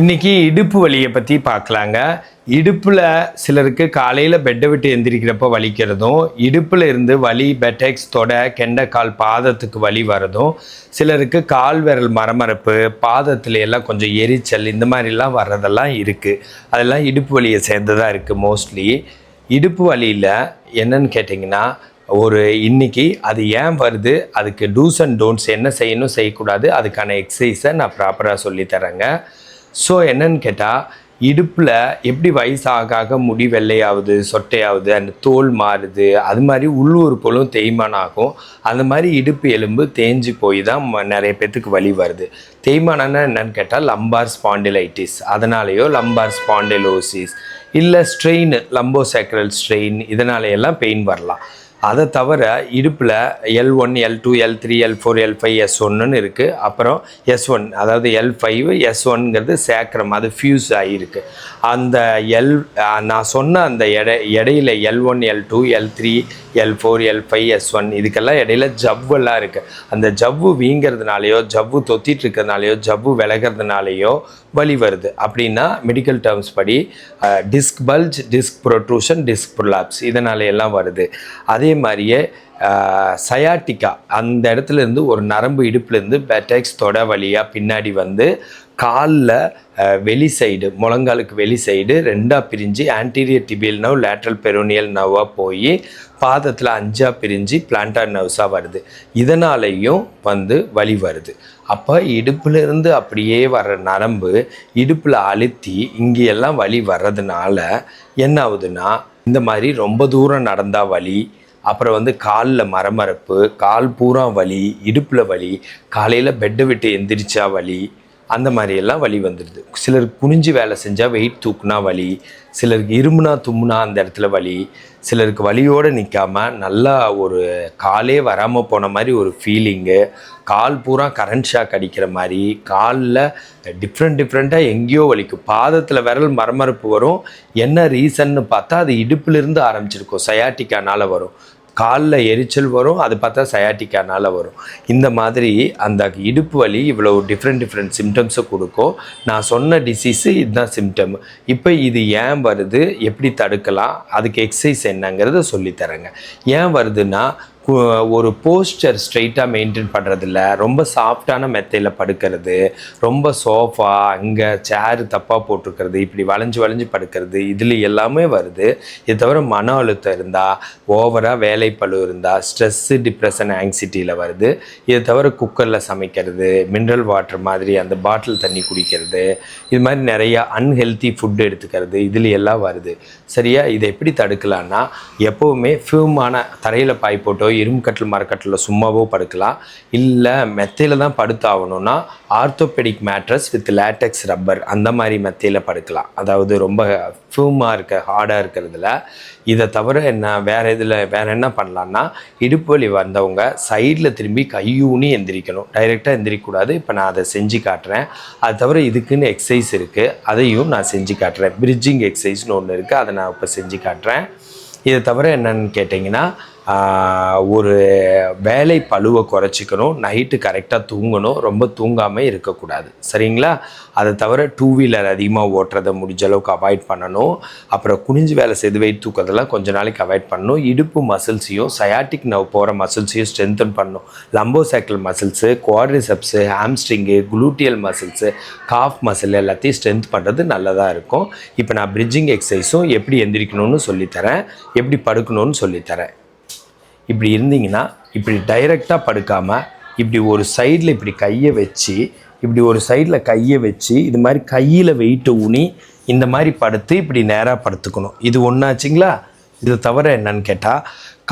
இன்றைக்கி இடுப்பு வலியை பற்றி பார்க்கலாங்க. இடுப்பில் சிலருக்கு காலையில் பெட்டை விட்டு எந்திரிக்கிறப்ப வலிக்கிறதும் இடுப்பில் இருந்து வலி பெட்டெக்ஸ் தொடை கெண்டைக்கால் பாதத்துக்கு வலி வரதும் சிலருக்கு கால் விரல் மரமரப்பு பாதத்துல எல்லாம் கொஞ்சம் எரிச்சல் இந்த மாதிரிலாம் வர்றதெல்லாம் இருக்குது அதெல்லாம் இடுப்பு வலியை சேர்ந்ததாக இருக்குது மோஸ்ட்லி இடுப்பு வலியில் என்னன்னு கேட்டிங்கன்னா ஒரு இன்னைக்கு அது ஏன் வருது? அதுக்கு டூஸ் அண்ட் டோன்ட்ஸ் என்ன செய்யணும் செய்யக்கூடாது? அதுக்கான எக்ஸசைஸை நான் ப்ராப்பராக சொல்லித்தரேங்க. ஸோ என்னன்னு கேட்டால் இடுப்பில் எப்படி வயசாக ஆக முடி வெள்ளையாகுது சொட்டையாகுது அந்த தோல் மாறுது அது மாதிரி உள்ளுறுப்புகளும் தேய்மானம் ஆகும் அந்த மாதிரி இடுப்பு எலும்பு தேஞ்சு போய் தான் ம- நிறைய பேர்த்துக்கு வழி வருது. தேய்மானம்னா என்னன்னு கேட்டால் லம்பார் ஸ்பாண்டிலைட்டிஸ் அதனாலேயோ லம்பார் ஸ்பாண்டிலோசிஸ் இல்லை ஸ்ட்ரெயின் லம்போசேக்ரல் ஸ்ட்ரெயின் இதனாலையெல்லாம் பெயின் வரலாம். அதை தவிர இடுப்பில் L one L two L three L four L five S ஒன்னுன்னு இருக்குது அப்புறம் எஸ் ஒன் அதாவது எல் ஃபைவ் எஸ் ஒன்ங்கிறது சேக்கரம் அது ஃபியூஸ் ஆகியிருக்கு அந்த எல் நான் சொன்ன அந்த எடை இடையில L one L two L three L four L five S one இதுக்கெல்லாம் இடையில ஜவ்வெல்லாம் இருக்குது அந்த ஜவ்வு வீங்கிறதுனாலையோ ஜவ்வு தொத்திட்டு இருக்கிறதுனாலையோ ஜவ்வு விலகிறதுனாலையோ வலி வருது. அப்படின்னா மெடிக்கல் டேர்ம்ஸ் படி disc bulge disc protrusion disc prolapse இதனால எல்லாம் வருது. அதே மாதிரியே சயாட்டிக்கா அந்த இடத்துல இருந்து ஒரு நரம்பு இடுப்புலேருந்து பெட்டெக்ஸ் தொட வழியாக பின்னாடி வந்து காலில் வெளி சைடு முழங்காலுக்கு வெளி சைடு ரெண்டாக பிரிஞ்சு anterior tibial nerve lateral peroneal நவ்வாக போய் பாதத்தில் அஞ்சாக பிரிஞ்சு பிளான்டார் நர்வ்ஸாக வருது. இதனாலேயும் வந்து வலி வருது. அப்போ இடுப்புலேருந்து அப்படியே வர்ற நரம்பு இடுப்பில் அழுத்தி இங்கேயெல்லாம் வலி வர்றதுனால என்ன ஆகுதுன்னா இந்த மாதிரி ரொம்ப தூரம் நடந்தால் வலி அப்புறம் வந்து காலில் மரமரப்பு கால் பூரா வலி இடுப்பில் வலி காலையில் பெட்டை விட்டு எந்திரிச்சா வலி அந்த மாதிரியெல்லாம் வலி வந்துடுது. சிலர் குனிஞ்சு வேலை செஞ்சால் வெயிட் தூக்குனா வலி சிலருக்கு இருமுனா தும்முனா அந்த இடத்துல வலி சிலருக்கு வலியோடு நிற்காமல் நல்லா ஒரு காலே வராமல் போன மாதிரி ஒரு ஃபீலிங்கு கால் பூரா கரண்ட் ஷாக் அடிக்கிற மாதிரி காலில் டிஃப்ரெண்ட் டிஃப்ரெண்ட்டாக எங்கேயோ வலிக்கும். பாதத்தில் விரல் மரமரப்பு வரும். என்ன ரீசன்னு பார்த்தா அது இடுப்பிலிருந்து ஆரம்பிச்சிருக்கும். சயாட்டிக்கானால் வரும். காலில் எரிச்சல் வரும் அது பார்த்தா சயாட்டிக்கானால் வரும். இந்த மாதிரி அந்த இடுப்பு வலி இவ்வளோ டிஃப்ரெண்ட் டிஃப்ரெண்ட் சிம்டம்ஸை கொடுக்கும். நான் சொன்ன டிசீஸு இதுதான் சிம்டம் இப்போ இது ஏன் வருது? எப்படி தடுக்கலாம்? அதுக்கு எக்ஸசைஸ் என்னங்கிறத சொல்லித்தரேங்க. ஏன் வருதுன்னா ஒரு போஸ்டர் ஸ்ட்ரைட்டாக மெயின்டைன் பண்ணுறதில்ல ரொம்ப சாஃப்டான மெத்தையில் படுக்கிறது. ரொம்ப சோஃபா அங்கே சேர் தப்பாக போட்டிருக்கிறது. இப்படி வளைஞ்சு வளைஞ்சு படுக்கிறது. இதில் எல்லாமே வருது. இது தவிர மன அழுத்தம் இருந்தால் ஓவராக வேலைப்பளு இருந்தால் ஸ்ட்ரெஸ்ஸு டிப்ரெஷன் ஆங்ஸிட்டியில் வருது. இது தவிர குக்கரில் சமைக்கிறது மினரல் வாட்டர் மாதிரி அந்த பாட்டில் தண்ணி குடிக்கிறது. இது மாதிரி நிறையா அன்ஹெல்த்தி ஃபுட் எடுத்துக்கிறது. இதில் எல்லாம் வருது. சரியா? இதை எப்படி தடுக்கலான்னா எப்போவுமே ஃபியூமான தரையில் பாய் போட்டோ இரும்புக்கட்டில் மரக்கட்டில் சும்மாவோ படுக்கலாம். இல்லை மெத்தையில் தான் படுத்தாகணும்னா orthopaedic mattress with latex rubber அந்த மாதிரி மெத்தையில் படுக்கலாம். அதாவது ரொம்ப ஃபியூமாக இருக்க ஹார்டாக இருக்கிறதுல. இதை தவிர என்ன வேறு இதில் வேறு என்ன பண்ணலான்னா இடுப்பு வலி வந்தவங்க சைடில் திரும்பி கையூனி எந்திரிக்கணும். டைரெக்டாக எந்திரிக்கக்கூடாது. இப்போ நான் அதை செஞ்சு காட்டுறேன். அது தவிர இதுக்குன்னு எக்ஸசைஸ் இருக்குது அதையும் நான் செஞ்சு காட்டுறேன். பிரிட்ஜிங் எக்ஸசைஸ்னு ஒன்று இருக்குது அதை நான் இப்போ செஞ்சு காட்டுறேன். இதை தவிர என்னென்னு கேட்டிங்கன்னா ஒரு வேலை பழுவை குறைச்சிக்கணும் நைட்டு கரெக்டாக தூங்கணும் ரொம்ப தூங்காமல் இருக்கக்கூடாது. சரிங்களா? அதை தவிர டூ வீலர் அதிகமாக ஓட்டுறதை முடிஞ்ச அளவுக்கு அவாய்ட் பண்ணணும். அப்புறம் குனிஞ்சு வேலை செய்து வெயிட் தூக்கறதெல்லாம் கொஞ்ச நாளைக்கு அவாய்ட் பண்ணணும். இடுப்பு மசில்ஸையும் சயாட்டிக் நவ் போகிற மசில்ஸையும் ஸ்ட்ரென்தன் பண்ணணும். Lumbosacral muscles quadriceps hamstring gluteal muscles calf muscle எல்லாத்தையும் ஸ்ட்ரென்த் பண்ணுறது நல்லதாக இருக்கும். இப்போ நான் பிரிட்ஜிங் எக்ஸசைஸும் எப்படி எந்திரிக்கணும்னு சொல்லித்தரேன். எப்படி படுக்கணும்னு சொல்லித்தரேன். இப்படி இருந்தீங்கன்னா இப்படி டைரெக்டாக படுக்காமல் இப்படி ஒரு சைடில் இப்படி கையை வச்சு இப்படி ஒரு சைடில் கையை வச்சு இது மாதிரி கையில் வெயிட்டு ஊனி இந்த மாதிரி படுத்து இப்படி நேராக படுத்துக்கணும். இது ஒன்றாச்சுங்களா இது தவிர என்னன்னு கேட்டால்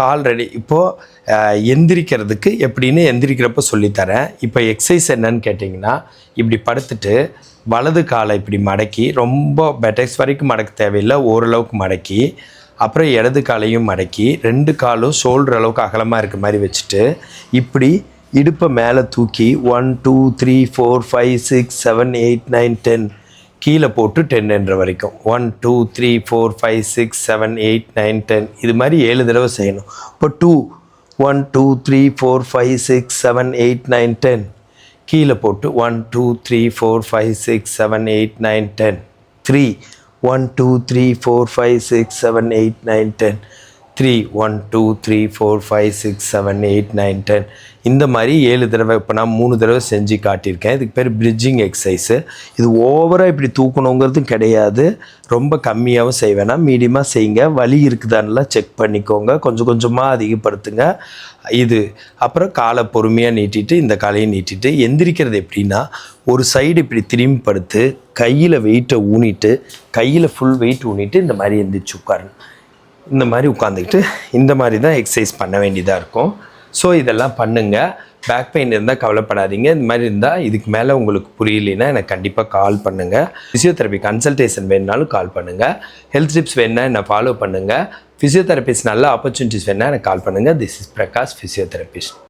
கால் ரெடி இப்போது எந்திரிக்கிறதுக்கு எப்படின்னு எந்திரிக்கிறப்ப சொல்லித்தரேன். இப்போ எக்ஸசைஸ் என்னன்னு கேட்டிங்கன்னா இப்படி படுத்துட்டு வலது காலை இப்படி மடக்கி ரொம்ப பெட்டெக்ஸ் வரைக்கும் மடக்க தேவையில்லை ஓரளவுக்கு மடக்கி அப்புறம் இடது காலையும் மடக்கி ரெண்டு காலும் ஷோல்டர் அளவுக்கு அகலமாக இருக்க மாதிரி வச்சுட்டு இப்படி இடுப்பை மேலே தூக்கி one two three four five six seven eight nine ten கீழே போட்டு டென் என்ற வரைக்கும். One two three four five six seven eight nine ten இது மாதிரி ஏழு தடவை செய்யணும். இப்போ two one two three four five six seven eight nine ten கீழே போட்டு one two three four five six seven eight nine ten three one two three four five six seven eight nine ten. Three one two three four five six seven eight nine ten. இந்த மாதிரி ஏழு தடவை இப்போ நான் மூணு தடவை செஞ்சு காட்டியிருக்கேன். இதுக்கு பேர் பிரிட்ஜிங் எக்ஸசைஸு இது ஓவராக இப்படி தூக்கணுங்கிறதும் கிடையாது. ரொம்ப கம்மியாகவும் செய்ய வேணாம். மீடியமாக செய்யுங்க. வலி இருக்குதான்லாம் செக் பண்ணிக்கோங்க. கொஞ்சம் கொஞ்சமாக அதிகப்படுத்துங்க. இது. அப்புறம் காலை பொறுமையாக நீட்டிட்டு இந்த காலையை நீட்டிட்டு எந்திரிக்கிறது எப்படின்னா ஒரு சைடு இப்படி திரும்பி படுத்து கையில் வெயிட்டை ஊனிட்டு கையில் ஃபுல் வெயிட் ஊனிட்டு இந்த மாதிரி எந்திரிச்சு உட்காரணும். இந்த மாதிரி உட்காந்துக்கிட்டு இந்த மாதிரி தான் எக்ஸசைஸ் பண்ண வேண்டியதாக இருக்கும். ஸோ இதெல்லாம் பண்ணுங்கள் பேக் பெயின் இருந்தால் கவலைப்படாதீங்க. இந்த மாதிரி இருந்தால் இதுக்கு மேலே உங்களுக்கு புரியலைன்னா எனக்கு கண்டிப்பாக கால் பண்ணுங்கள் ஃபிசியோதெரப்பி கன்சல்டேஷன் வேணுனாலும் கால் பண்ணுங்கள் ஹெல்த் டிப்ஸ் வேணுன்னா என்னை ஃபாலோ பண்ணுங்கள் ஃபிசியோதெரபிஸ்ட் நல்ல ஆப்பர்ச்சுனிட்டிஸ் வேணால் எனக்கு கால் பண்ணுங்கள் திஸ் இஸ் பிரகாஷ் ஃபிசியோதெரபிஸ்ட்